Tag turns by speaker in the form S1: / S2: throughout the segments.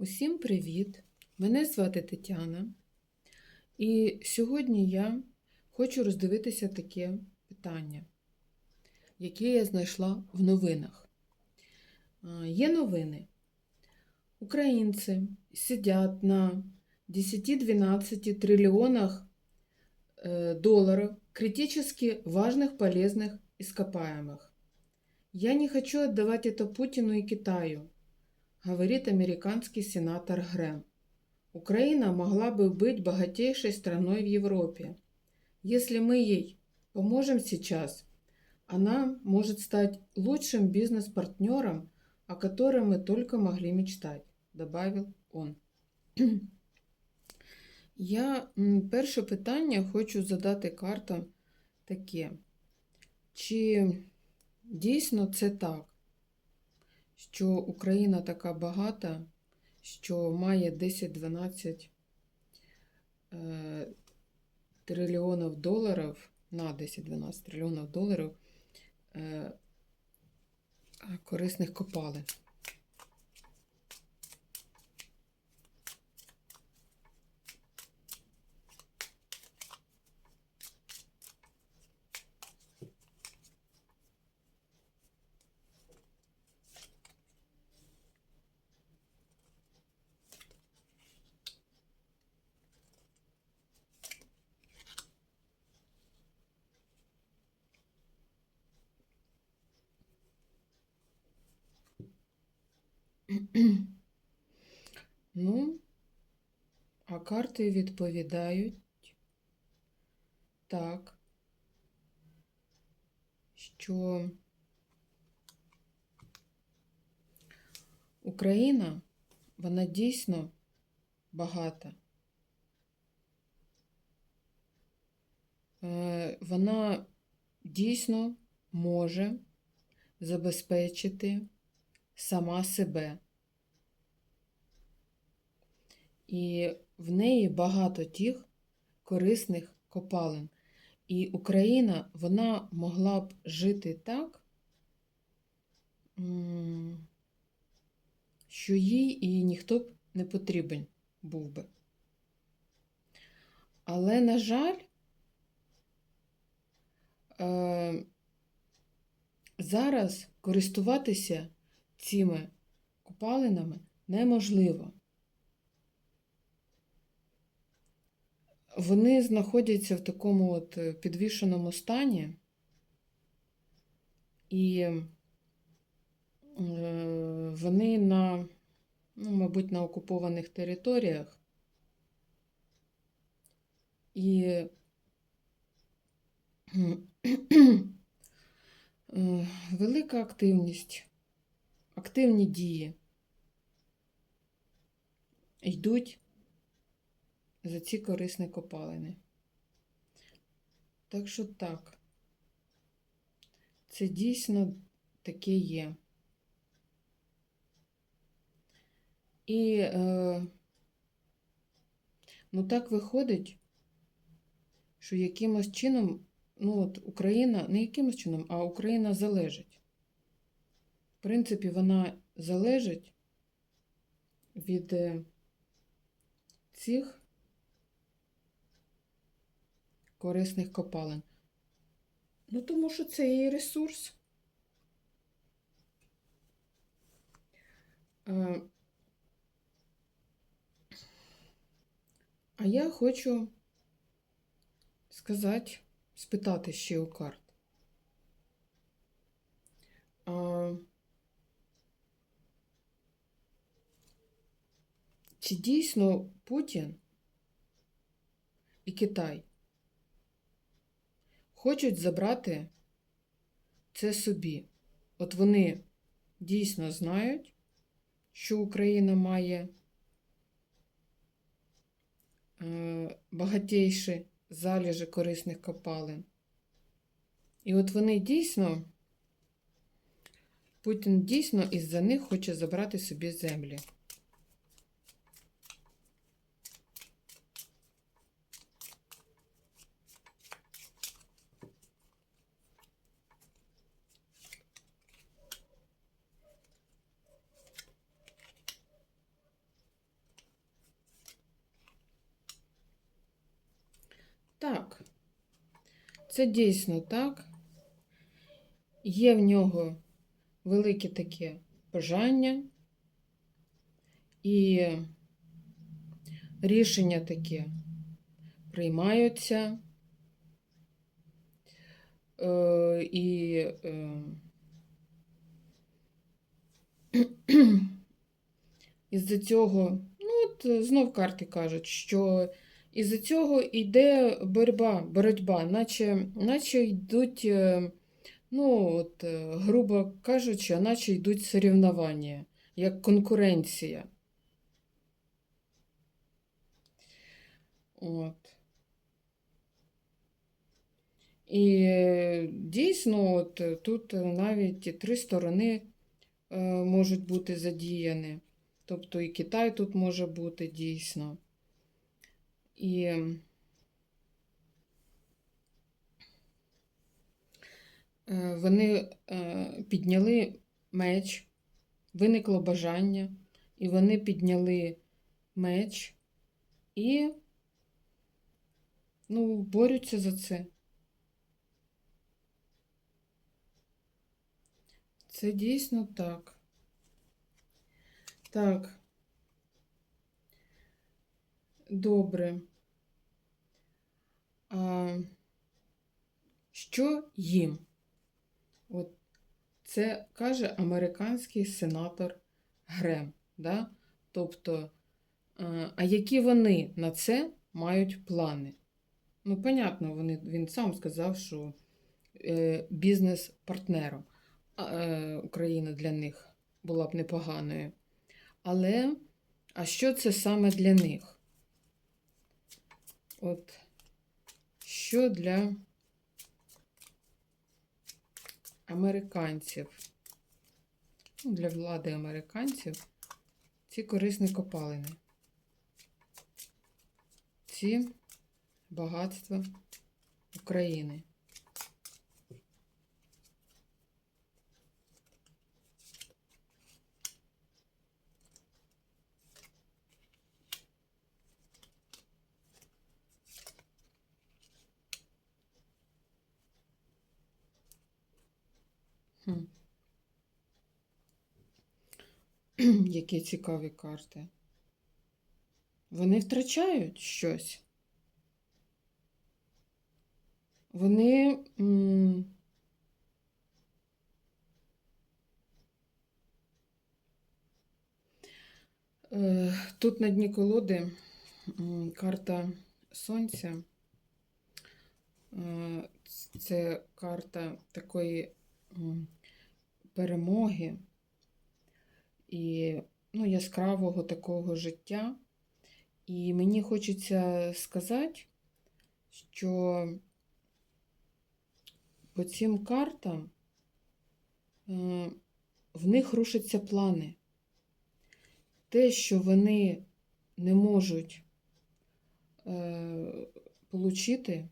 S1: Усім привіт! Мене звати Тетяна. І сьогодні я хочу роздивитися таке питання, яке я знайшла в новинах. А, Є новини. Українці сидять на 10-12 триллионах э, долларов критически важных полезных ископаемых. Я не хочу отдавать это Путину и Китаю, говорит американский сенатор Грэм. Украина могла бы быть богатейшей страной в Европе. Если мы ей поможем сейчас, она может стать лучшим бизнес-партнером, о котором мы только могли мечтать, добавил он. Я м, перше питання хочу задати картам таке. Чи дійсно це так, Що Україна така багата, що має 10-12 е, трильйонів доларів на 10-12 трильйонів доларів е, корисних копалин? Ну, а карти відповідають. Так, що? Україна, вона дійсно багата. Е, Вона дійсно може забезпечити сама себе. І в неї багато тих корисних копалин. І Україна вона могла б жити так, що їй і ніхто б не потрібен був би. Але, на жаль, е, зараз користуватися цими копалинами неможливо. Вони знаходяться в такому от е, підвішеному стані, і е, вони на, ну, мабуть, на окупованих територіях. І е, велика активність, активні дії йдуть за ці корисні копалини. Так що так, це дійсно таке є. І е, ну так виходить, що якимось чином, ну от Україна, не якимось чином, а Україна залежить. В принципі, вона залежить від е, цих корисних копалин. Ну, тому що це її ресурс. Е, А я хочу сказати, спитати ще у карт. Чи дійсно Путін і Китай хочуть забрати це собі? От вони дійсно знають, що Україна має е, багатейші залежі корисних копалин. І от вони дійсно, Путін дійсно із-за них хоче забрати собі землі. Це дійсно так. Є в нього велике таке бажання і рішення таке приймаються. Е, і е, із-за цього, ну от знов карти кажуть, що із-за цього йде боротьба, боротьба, наче, наче йдуть, е, ну от, е, грубо кажучи, наче йдуть соревнування, як конкуренція. От. І дійсно, от тут навіть три сторони е, можуть бути задіяні. Тобто і Китай тут може бути дійсно. І е, вони е, підняли меч, виникло бажання, і вони підняли меч і ну, борються за це. Це дійсно так. Так. Добре. Що їм? От це каже американський сенатор Грем. Да? Тобто, а, які вони на це мають плани? Ну, понятно, вони, він сам сказав, що е, бізнес-партнером е, Україна для них була б непоганою. Але, а що це саме для них? От, що для американців, ну, для влади американців ці корисні копалини, ці багатства України. Хм. Які цікаві карти. Вони втрачають щось. Вони. е, Тут на дні колоди карта Сонця. Е, Це карта такої перемоги і ну, яскравого такого життя. І мені хочеться сказати, що по цим картам е, в них рушаться плани. Те, що вони не можуть е, получити,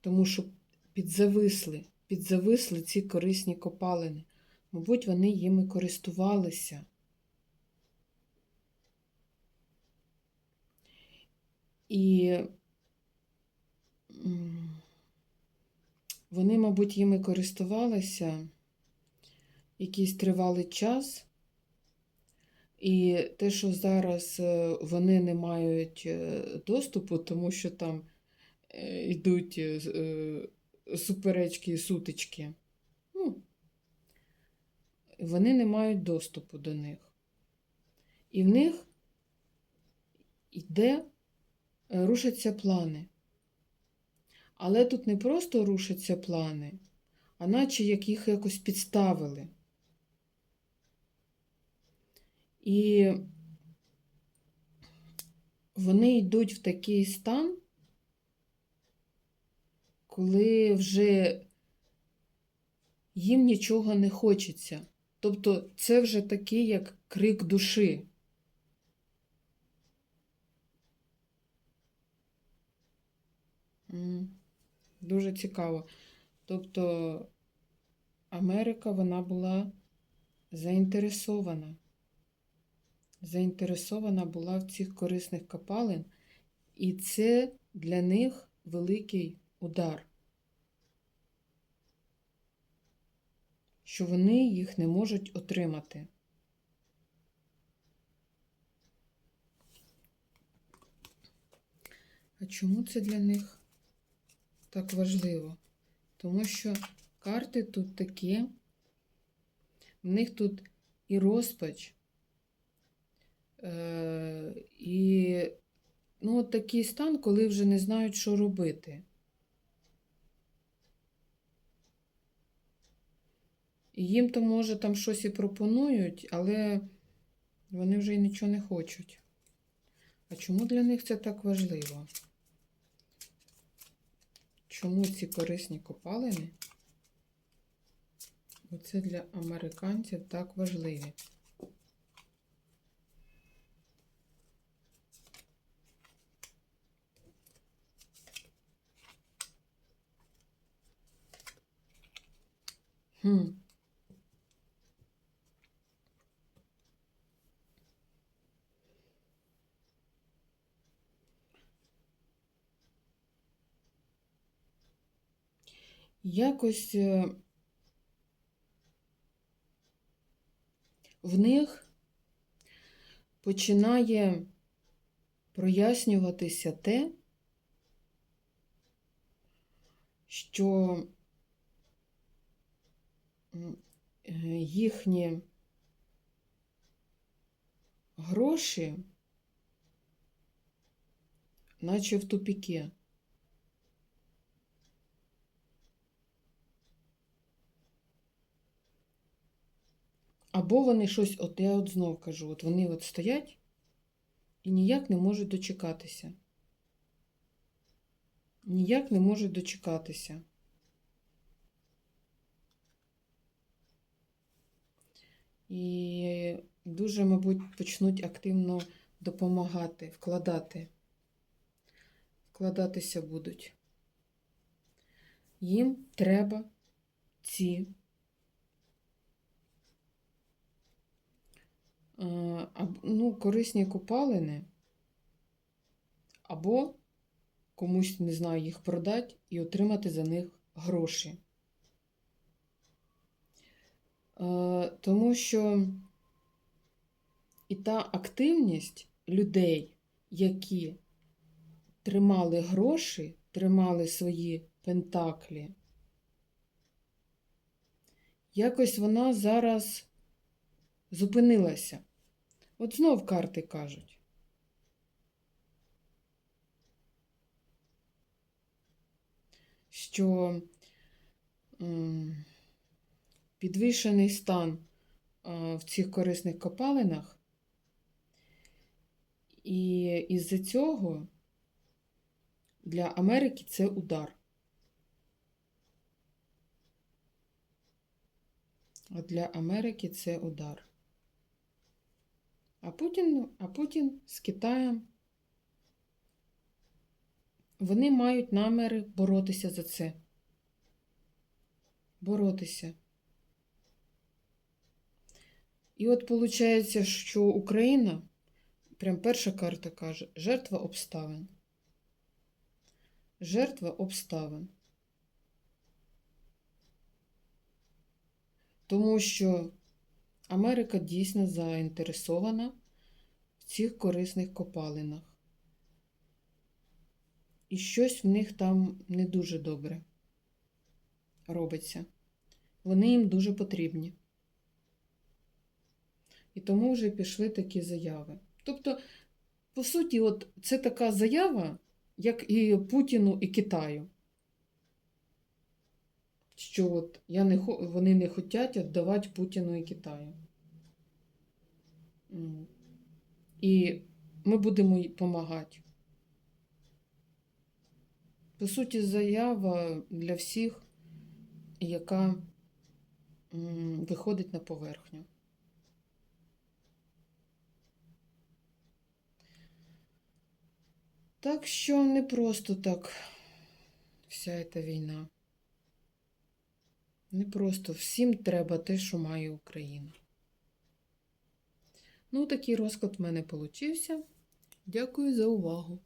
S1: тому що підзависли, підзависли ці корисні копалини. Мабуть, вони їми користувалися. І вони, мабуть, їми користувалися якийсь тривалий час. І те, що зараз е, вони не мають е, доступу, тому що там е, йдуть суперечки і сутички, ну, вони не мають доступу до них. І в них йде, е, рушаться плани. Але тут не просто рушаться плани, а наче як їх якось підставили. І вони йдуть в такий стан, коли вже їм нічого не хочеться. Тобто це вже такий як крик душі. Дуже цікаво. Тобто Америка вона була заінтересована. Заінтересована була в цих корисних копалин, і це для них великий удар. Що вони їх не можуть отримати. А чому це для них так важливо? Тому що карти тут такі, в них тут і розпач, е, і ну, от такий стан, коли вже не знають, що робити. Їм то, може, там щось і пропонують, але вони вже й нічого не хочуть. А чому для них це так важливо? Чому ці корисні копалини? Оце для американців так важливі. Хм. Якось е, в них починає прояснюватися те, що е, їхні гроші, наче в тупіки. Або вони щось, от я от знов кажу, от вони от стоять і ніяк не можуть дочекатися. Ніяк не можуть дочекатися. І дуже, мабуть, почнуть активно допомагати, вкладати. Вкладатися будуть. Їм треба ці е, аб- ну, корисні копалини, або комусь, не знаю, їх продати і отримати за них гроші. Е, Тому що і та активність людей, які тримали гроші, тримали свої пентаклі, якось вона зараз зупинилася. От знов карти кажуть. Що підвищений стан в цих корисних копалинах, і із-за цього для Америки це удар. А для Америки це удар. А Путін, а Путін з Китаєм. Вони мають наміри боротися за це. Боротися. І от виходить, що Україна, прям перша карта каже, жертва обставин. Жертва обставин. Тому що Америка дійсно заінтересована в цих корисних копалинах. І щось в них там не дуже добре робиться. Вони їм дуже потрібні. І тому вже пішли такі заяви. Тобто, по суті, от це така заява, як і Путіну, і Китаю. Що от я не, вони не хочуть віддавати Путіну і Китаю. І ми будемо їй допомагати. По суті, заява для всіх, яка виходить на поверхню. Так що не просто так вся ця війна. Не просто всім треба те, що має Україна. Ну, такий розклад в мене получився. Дякую за увагу.